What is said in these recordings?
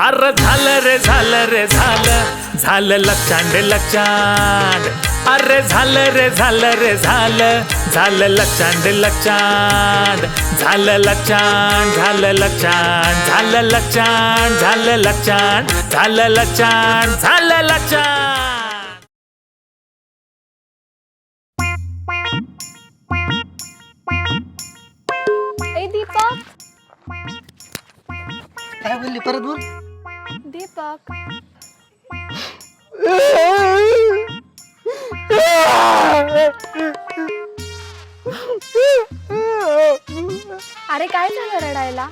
अरे झालं रे झालं रे झालं. झालं लक्षांड लक्षांड अरे झालं रे झालं रे झालं. झालं लक्षांड लक्षांड झालं लक्षांड झालं लक्षांड झालं लक्षांड झालं लक्षांड झालं लक्षांड झालं लक्षांड दीपक. काय बोलली? परत बोल. दीपक अरे काय झालं रडायला?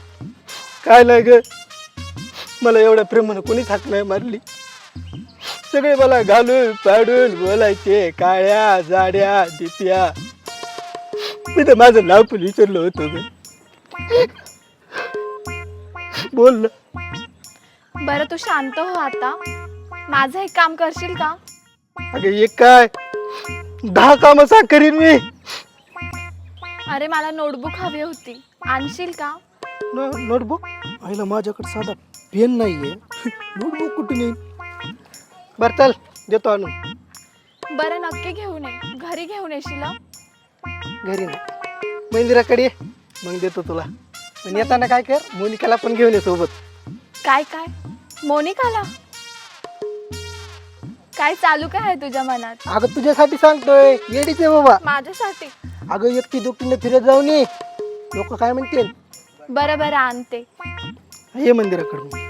काय नाही ग. मला एवढ्या प्रेमानं कोणीच हाक नाही मारली. सगळे मला घालून पाडून बोलायचे काळ्या जाड्या दिप्या. मी तर माझं नाव पण विचारलं होतं ग. बोल ना. बरं तू शांत हो आता. माझं एक काम करशील का? अगं एक काय? दहा कामं करीन मी. अरे मला नोटबुक हवी होती. आणशील का? नोटबुक? आईला माझ्याकडे साधा पेन नाहीये. नोटबुक कुठून येईल? बरं चल देतो आणून. बरं नक्की घेऊन ये. घरी घेऊन येशील हं? घरी नाही. मंदिराकडे ये. मग देतो तुला. आणि येताना काय कर मोनिकाला पण घेऊन ये सोबत. काय काय? मोनिकाला? काय चालू काय आहे तुझ्या मनात? अगं तुझ्यासाठी सांगतोय. येडीच आहे बाबा. माझ्यासाठी? अगं एकटी दुकटीने फिरत जाऊन ये लोक काय म्हणतील? बरं बरं आणते. ये मंदिराकडे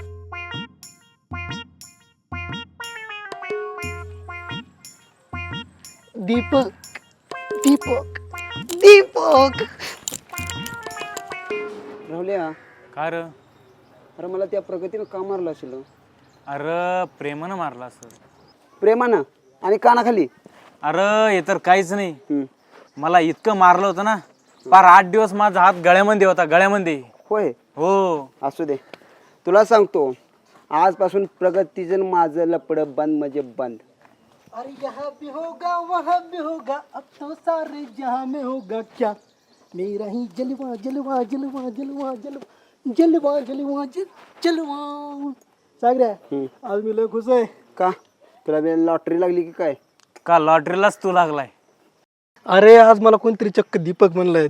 दीपक दीपक दीपक. राहुल्या. कार अरे मला त्या प्रगतीनं का मारलं असेल? अरे प्रेमानं मारला असं. प्रेमानं? आणि कानाखाली? अरे हे तर काहीच नाही. मला इतकं मारलं होतं ना. पार आठ दिवस माझा हात गळ्यामध्ये होता गळ्यामध्ये. होय? हो. असू दे. तुला सांगतो आजपासून प्रगतीजन माझं लपड बंद म्हणजे बंद. अरे यहाँ भी होगा वहाँ भी होगा अब तो सारे जहाँ में होगा क्या? मेरा ही जलवा जलवा जलवा जलवा जलवा. जलवा जलवा जल जलवा सागऱ्या हम्म. आज मी लय खुश आहे. का? तुला बी लॉटरी लागली की काय? का लॉटरीलाच तू लागलाय? अरे आज मला कोणतरी चक्क दीपक म्हणलंय.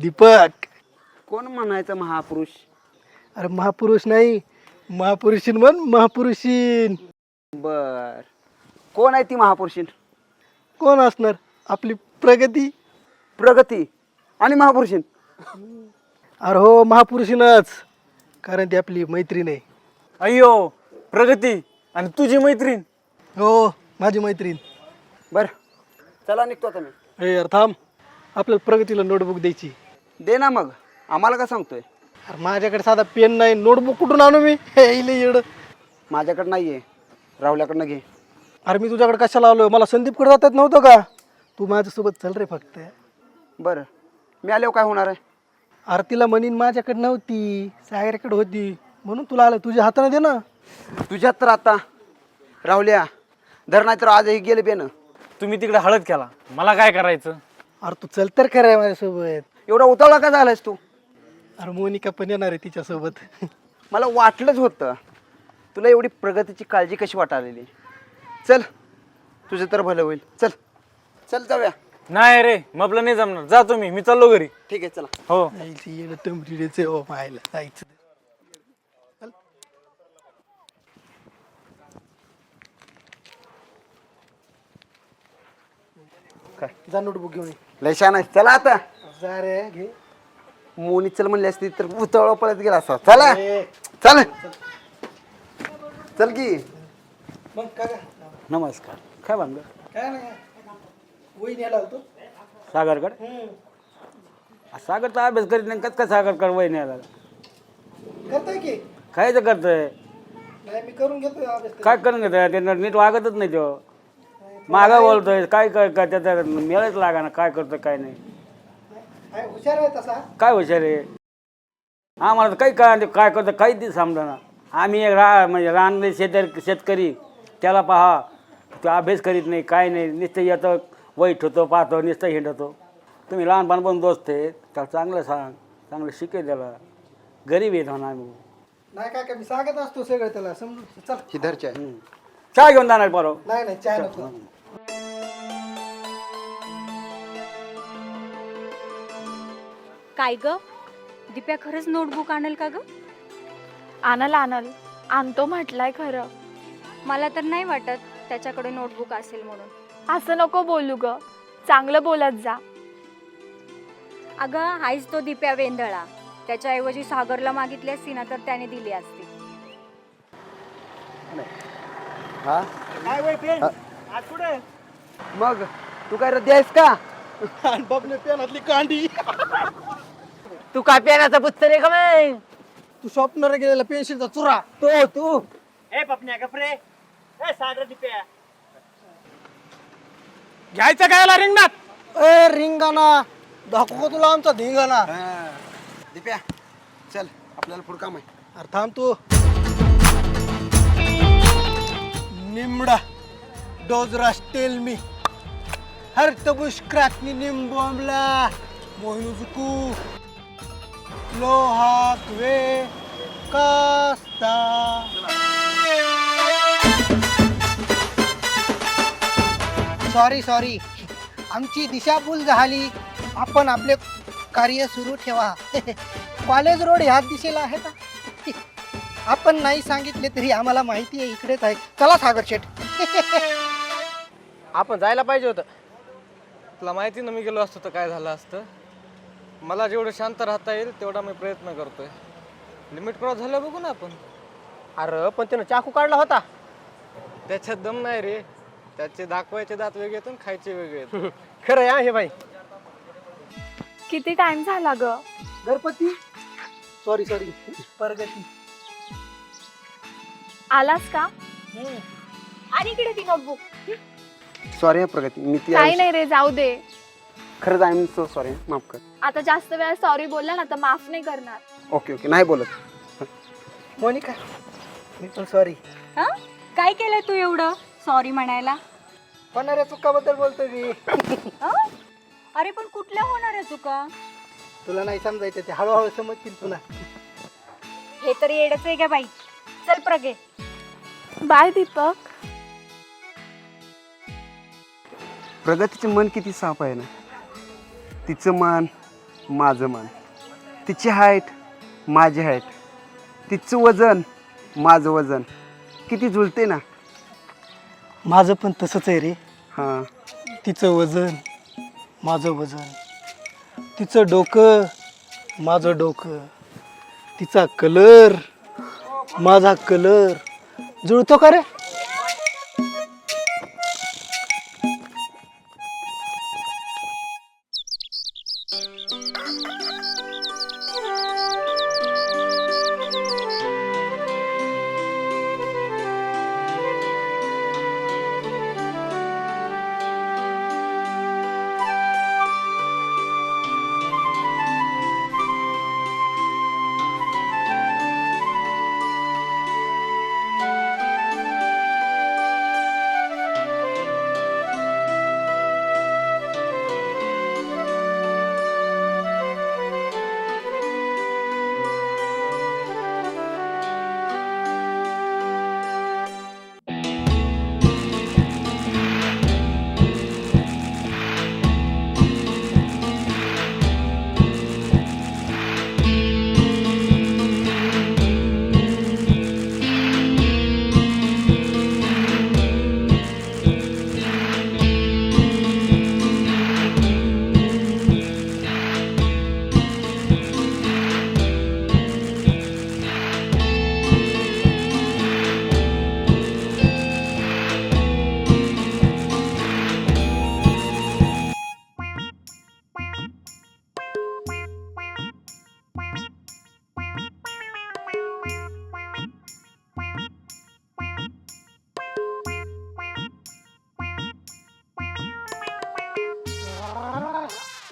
दीपक. कोण म्हणायचं महापुरुष? अरे महापुरुष नाही. महापुरुषीन म्हण महापुरुषीन. बर. कोण आहे ती महापुरुषीन? कोण असणार? आपली प्रगती. प्रगती आणि महापुरुषीन. अरे हो महापुरुषीनच. कारण ती आपली मैत्रीण आहे. अय्यो प्रगती आणि तुझी मैत्रीण. हो माझी मैत्रीण. बर चला निघतो आता मी. ए यार थांब. आपल्याला प्रगतीला नोटबुक द्यायची. दे ना मग. आम्हाला का सांगतोय? अरे माझ्याकडे साधा पेन नाही नोटबुक कुठून आणू मी? हे इले येड. माझ्याकडं नाही आहे राहुल्याकडनं घे. अरे मी तुझ्याकडे कशाला आलोय? मला संदीपकडे जातात नव्हतं का? तू माझ्यासोबत चल रे फक्त. बरं. मी आल्यावर काय होणार आहे? अरे तिला म्हणीन माझ्याकडे नव्हती सागऱ्याकडे होती. म्हणून तुला आलं तुझ्या हाताने दे ना. तुझ्यात तर आता राहुल्या धर नाही तर आजही गेले बेन. तुम्ही तिकडे हळद केला. मला काय करायचं? अरे तू चल तर खरं माझ्यासोबत. एवढा उतावळा का झालायस तू? अरे मोनिका पण येणार आहे तिच्यासोबत. मला वाटलंच होतं तुला एवढी प्रगतीची काळजी कशी वाटालेली चल तुझं तर भलं होईल. चल चल जाऊया. नाही रे मपलं नाही जमणार. जा तुम्ही मी चाललो घरी. ठीक आहे चला. हो. येणं तमरीडेच ओ मायला जायचं. काय? जा नोटबुक घेऊन ये. लय छान आहे. चला आता. जा रे घे. मोनी चल म्हणली असती तर उतावळा पळत गेला असता. चला. ए, चल. चल की. मग काय? नमस्कार. काय बांधलं काय नाही. वही न्यायला होतो सागरकड सागरचा अभ्यास करीत नाही कस काय सागरकड वय करताय की? काय तर करतोय? नाही मी करून घेतो अभ्यास काय करून घेतोय? ते नीट वागतच नाही तो. मागा बोलतोय काय काय काय त्याचा मिळायच लागा ना काय करतोय काय नाही. आहे, हुशार आहे तसा. काय हुशार आहे? आम्हाला तर काही काय काय करतो काहीच नाही समजा आम्ही एक रा म्हणजे रानले शेत शेतकरी त्याला पहा तो अभ्यास करीत नाही काय नाही नुसतं येतं वाईट होतो पाहतो नुसतं हिंडतो. तुम्ही लहानपणापासून दोस्त आहे त्याला चांगलं सांग चांगलं शिके त्याला. गरीब येत म्हणा आम्ही. नाही काय मी सांगत असतो सगळं त्याला समजू चल. ही धरच्या चहा घेऊन जाणार बरोबर नाही नाही चाय नको. काय ग? दिप्या खरंच नोटबुक आणेल का ग? आणल आणल. आणतो म्हटलाय खरं. मला तर नाही वाटत त्याच्याकडे नोटबुक असेल म्हणून. असं नको बोलू ग. चांगलं बोलत जा. अगं हायच तो दिप्या वेंधळा. त्याच्याऐवजी सागरला मागितली असती ना तर त्याने दिली असती. हा? मग तू काय रद्दी आहेस का? बापने पेनातली कांडी. तू काय पेनाचा पुस्तक आहे का मग तू शॉपनर गेलेला पेन्सिलचा चुरा. तो तू. घ्यायचं काय रिंगणात? ए रिंगाणा दाखवू का तुला आमचा धिंगाणा दिप्या चल आपल्याला पुढं काम आहे. अरे थांब तू. निमडा डोजरा स्टेल मी हर तबुश क्रॅकनी निंबॉम्बला मोहिनुजुकू लोहाक वे कास्ता. सॉरी सॉरी आमची दिशाभूल झाली. आपण आपले कार्य सुरू ठेवा. कॉलेज रोड ह्याच दिशेला आहे का? आपण नाही सांगितले तरी आम्हाला माहिती आहे इकडेच आहे. चला सागर शेठ. आपण जायला पाहिजे होतं. तुला माहिती ना मी गेलो असतो तर काय झालं असतं? मला जेवढं शांत राहता येईल तेवढा मी प्रयत्न करतोय. लिमिट क्रॉस झालं बघू ना आपण. अरे पण त्यानं चाकू काढला होता. त्याच्यात दम नाही रे. त्याचे दाखवायचे दात वेगळे आहेत आणि खायचे वेगळे आहेत. खरं आहे हा हे भाई किती टाइम झाला ग? गणपती? सॉरी सॉरी प्रगती. आलास का? आणि इकडे ती नोटबुक सॉरी प्रगती. मी ती काही नाही रे जाऊ दे. खरंच आय एम सो सॉरी माफ कर. आता जास्त वेळा सॉरी बोलला ना तर माफ नाही करणार. ओके ओके नाही बोलत. मोनिका. मी पण सॉरी हा? काय केलंय तू एवढं? सॉरी म्हणायला. होणाऱ्या चुकाबद्दल बोलतोय मी. हं? अरे पण कुठल्या होणार आहे चुका? तुला नाही समजायचं ते हळूहळू समजतील पुन्हा हे तरी येडच आहे का बाई. चल प्रगे. बाय दीपक. प्रगतीचं मन किती साफ आहे ना? तिचं मन माझं मन. तिची हाईट माझी हाईट. तिचं वजन माझं वजन. किती जुळते ना? माझं पण तसंच आहे रे. हां. तिचं वजन माझं वजन. तिचं डोकं माझं डोकं. तिचा कलर माझा कलर. जुळतो का रे?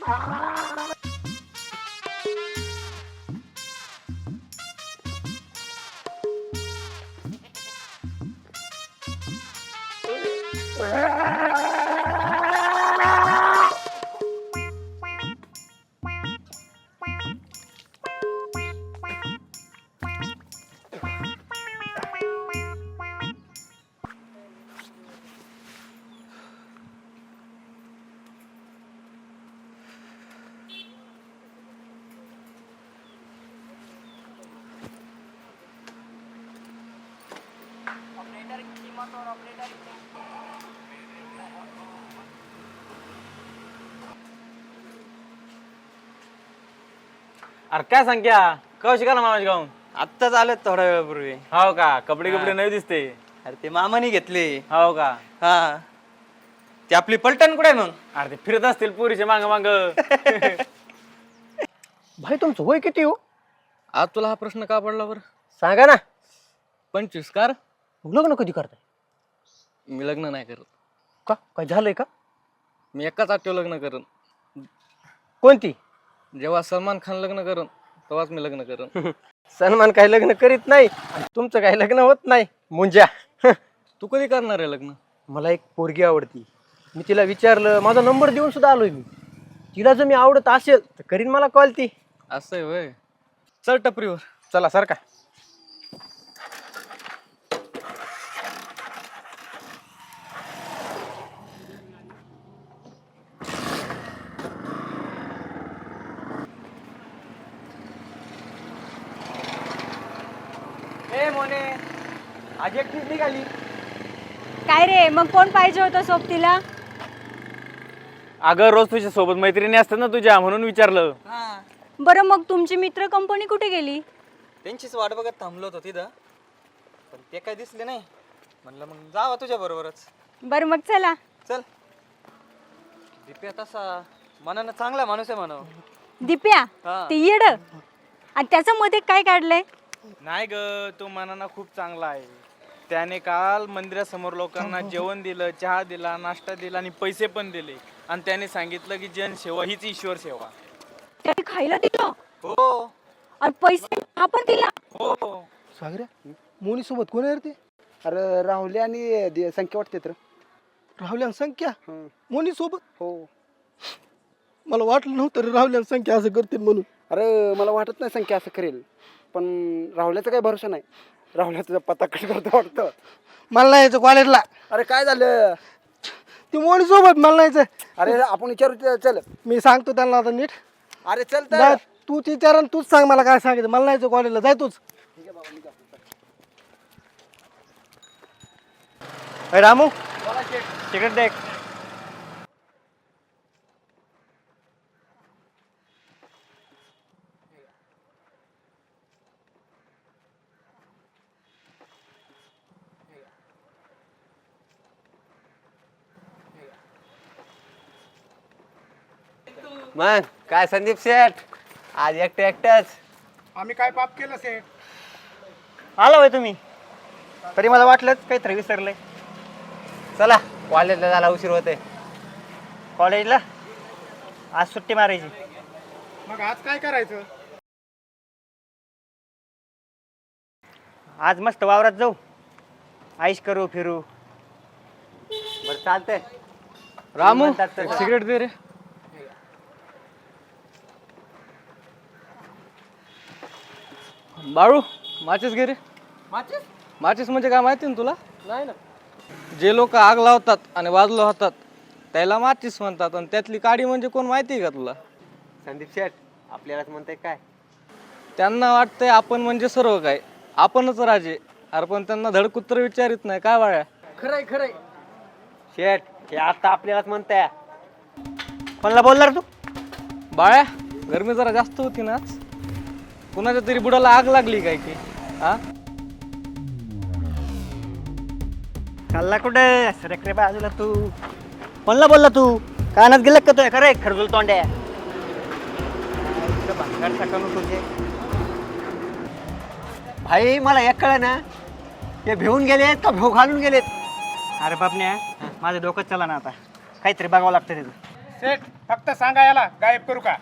啊. अरे काय सांग्या कवा शिकाला मामाची गाऊन आत्ताच आलेत थोड्या वेळापूर्वी. हो का? कपडे कपडे नाही दिसते. अरे ते मामानी घेतले. हो का? हा. ते आपली पलटण कुठे आहे मग अरे ते फिरत असतील पुरीचे मांग मांग. भाई तुमचं वय किती हो? आज तुला हा प्रश्न का पडला बरं? सांगा ना. पंचवीस कार? लग्न कधी करताय? मी लग्न नाही करत. का? काय झालंय का? मी एकाच आठवं लग्न करेन. कोणती? जेव्हा सलमान खान लग्न करेन तेव्हाच मी लग्न करेन. सन्मान काही लग्न करीत नाही आणि तुमचं काही लग्न होत नाही. मुंज्या तू कधी करणार आहे लग्न? मला एक पोरगी आवडती. मी तिला विचारलं माझा नंबर देऊन सुद्धा आलोय मी. तिला जर मी आवडत असेल तर करीन मला कॉल ती. असं आहे वय चल टपरीवर. चला सर ए मोने आज एकटीच निघाली. काय रे मग कोण पाहिजे होतं सोबतीला? अगं रोज तुझ्या सोबत मैत्रिणी असतात ना तुझ्या म्हणून विचारलं. बरं मग तुमची मित्र कंपनी कुठे गेली? त्यांचीच वाट बघत थांबलो होतो तिथं. पण ते काय दिसले नाही. म्हणलं मग जावा तुझ्या बरोबरच. बरं मग चला. चल. दिप्या तसा मनानं चांगला माणूस आहे म्हणावं. दिप्या हा. ते येड. आणि त्याचं मध्ये काय काढलंय? नाही ग तो मनाना खूप चांगला आहे. त्याने काल मंदिरासमोर लोकांना जेवण दिलं चहा दिला नाश्ता दिला आणि पैसे पण दिले. आणि त्याने सांगितलं की जनसेवा हीच ईश्वर सेवा. त्याने खायला दिलं? हो. आणि पैसे आपण दिला? हो सागऱ्या मोनी सोबत कोण आहे रे ते? अरे राहुल्या आणि दे- संख्या वाटते तर. राहुल्यान संख्या? मोनी सोबत हो. मला वाटलं नव्हतं रे राहुल्यान संख्या असं करतील म्हणून. अरे मला वाटत नाही संख्या असं करेल. पण राहुल्याचा काही भरोसा नाही. राहुल्या तुझा पत्ता कट करतो वाटतं. मला नाही यायचं कॉलेजला. अरे काय झालं? ती मोनी सोबत मला नाही यायचं. अरे आपण विचारू ते- चल. मी सांगतो त्यांना आता नीट. अरे चल जा तर तूच विचार आणि तूच सांग मला काय सांगितलं मला नाही यायचं कॉलेजला. जाय तूच. अरे रामू. तिकडे देख. मग काय संदीप शेठ? आज एकटे एकटाच. आला होय तुम्ही. तरी मला वाटलंच काहीतरी विसरलंय. चला कॉलेजला झाला उशीर होते कॉलेजला? आज सुट्टी मारायची. आज मस्त वावरात जाऊ. आईश करू फिरू. बरं चालतंय. रामू म्हणतात तसं. सिगरेट दे रे. बाळू माचीस घे रे. माचीस? म्हणजे काय माहिती ना तुला? नाही ना. जे लोक आग लावतात आणि वाजलो होतात त्याला माचीस म्हणतात आणि त्यातली काडी म्हणजे कोण माहिती आहे का तुला? संदीप शेठ आपल्यालाच म्हणते काय? त्यांना वाटतंय आपण म्हणजे सर्व काय. आपणच राजे. अरे पण त्यांना धडकुत्र विचारित नाही काय बाळ्या? खरंय खरंय. शेठ हे आता आपल्यालाच म्हणताय. कोणाला बोलणार तू? बाळ्या गरमी जरा जास्त होती ना आज. कुणाच्या तरी बुडाला आग लागली काय की? हा? चालला कुठे? सरकरे बाजूला तू. कोणाला बोलला तू? कानात गेलं का तुझ्या? खरंय खरगुल तोंड्या भांगार टाकून तुझे भाई मला एक कळ ना ते भिवून गेलेत का भेव घालून गेलेत? अरे बापण्या माझं डोकं चला ना आता. काहीतरी बघावं लागतं त्याचं. सेठ फक्त सांगा याला गायब करू का?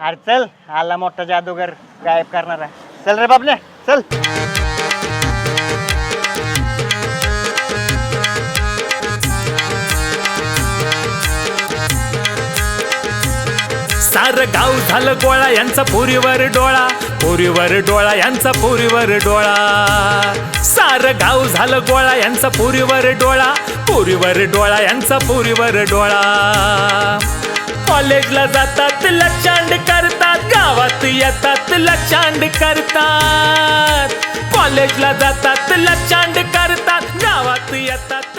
अरे चल आला मोठा जादूगर गायब करणार. आहे चल रे बापण्या चल. सार गाव झालं गोळा यांचा पुरीवर डोळा. पुरीवर डोळा यांचा पुरीवर डोळा. सार गाव झालं गोळा यांचा पुरीवर डोळा. पुरीवर डोळा यांचा पुरीवर डोळा. कॉलेजला जातात लक्षांड करतात गावात येतात लक्षांड करतात. कॉलेजला जातात लक्षांड करतात गावात येतात.